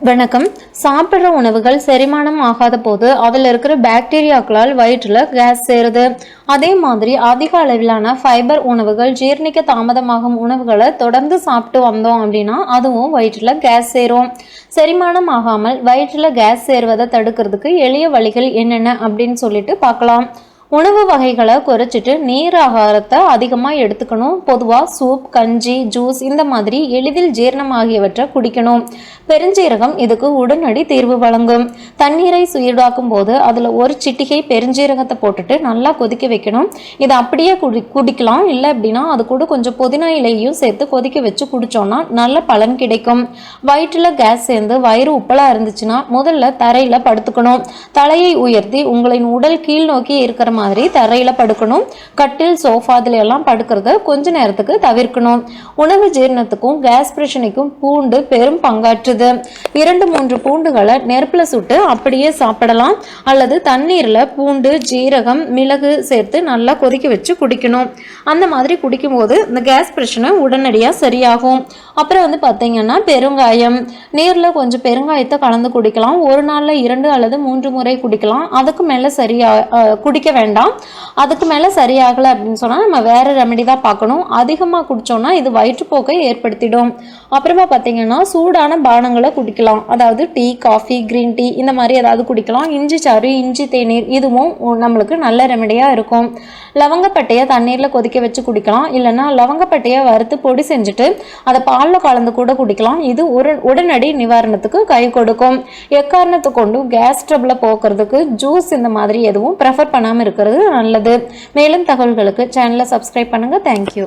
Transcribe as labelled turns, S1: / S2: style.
S1: வணக்கம். சாப்பிட்ற உணவுகள் செரிமானம் ஆகாத போது அதில் இருக்கிற பாக்டீரியாக்களால் வயிற்றில் கேஸ் சேருது. அதே மாதிரி அதிக அளவிலான ஃபைபர் உணவுகள் ஜீரணிக்க தாமதமாகும் உணவுகளை தொடர்ந்து சாப்பிட்டு வந்தோம் அப்படின்னா அதுவும் வயிற்றில் கேஸ் சேரும். செரிமானம் ஆகாமல் வயிற்றில் கேஸ் சேருவதை தடுக்கிறதுக்கு எளிய வழிகள் என்னென்ன அப்படின்னு சொல்லிட்டு பார்க்கலாம். உணவு வகைகளை குறைச்சிட்டு நீர் ஆகாரத்தை அதிகமாக எடுத்துக்கணும். பொதுவாக சூப் கஞ்சி ஜூஸ் இந்த மாதிரி எளிதில் ஜீரணம் ஆகியவற்றை குடிக்கணும். பெருஞ்சீரகம் இதுக்கு உடனடி தீர்வு வழங்கும். தண்ணீரை சூடாக்கும் போது அதில் ஒரு சிட்டிகை பெருஞ்சீரகத்தை போட்டுட்டு நல்லா கொதிக்க வைக்கணும். இதை அப்படியே குடி குடிக்கலாம். இல்லை அப்படின்னா அது கூட கொஞ்சம் புதினா இலையும் சேர்த்து கொதிக்க வச்சு குடித்தோம்னா நல்ல பலன் கிடைக்கும். வயிற்றில் கேஸ் சேர்ந்து வயிறு உப்பலாக இருந்துச்சுன்னா முதல்ல தரையில் படுத்துக்கணும். தலையை உயர்த்தி உங்களின் உடல் கீழ் நோக்கி இருக்கிற மாதிரி மாதிரி தரையில் படுக்கணும். கட்டில் சோஃபா இதுல எல்லாம் படுக்கிறத கொஞ்ச நேரத்துக்கு தவிர்க்கணும். உணவு ஜீரணத்துக்கும் கேஸ் பிரச்சனைக்கும் பூண்டு பெரும் பங்காற்றுது. இரண்டு மூன்று பூண்டுகளை நெருப்பில் சுட்டு அப்படியே சாப்பிடலாம். அல்லது தண்ணீரில் பூண்டு ஜீரகம் மிளகு சேர்த்து நல்லா கொதிக்க வச்சு குடிக்கணும். அந்த மாதிரி குடிக்கும்போது இந்த கேஸ் பிரச்சனை உடனடியாக சரியாகும். அப்புறம் வந்து பார்த்தீங்கன்னா பெருங்காயம். நீரில் கொஞ்சம் பெருங்காயத்தை கலந்து குடிக்கலாம். ஒரு நாளில் இரண்டு அல்லது மூன்று முறை குடிக்கலாம். அதுக்கு மேலே சரியா குடிக்க வேண்டாம். அதுக்கு மேலே சரியாகலை அப்படின்னு சொன்னால் நம்ம வேறு ரெமெடி தான் பார்க்கணும். அதிகமாக குடித்தோம்னா இது வயிற்றுப்போக்கை ஏற்படுத்திடும். அப்புறமா பார்த்தீங்கன்னா சூடான பானங்களை குடிக்கலாம். அதாவது டீ காஃபி கிரீன் டீ இந்த மாதிரி ஏதாவது குடிக்கலாம். இஞ்சி சாறு இஞ்சி தேநீர் இதுவும் நம்மளுக்கு நல்ல ரெமெடியாக இருக்கும். லவங்கப்பட்டையை தண்ணீரில் கொதிக்க வச்சு குடிக்கலாம். இல்லைன்னா லவங்கப்பட்டையை வறுத்து பொடி செஞ்சுட்டு அதை பாலில் கலந்து கூட குடிக்கலாம். இது ஒரு உடனடி நிவாரணத்துக்கு கை கொடுக்கும். எக்காரணத்தை கொண்டு கேஸ் ட்ரபிளை போக்குறதுக்கு ஜூஸ் இந்த மாதிரி எதுவும் ப்ரெஃபர் பண்ணாமல் இருக்கிறது நல்லது. மேலும் தகவல்களுக்கு சேனலை சப்ஸ்கிரைப் பண்ணுங்கள் தேங்க்யூ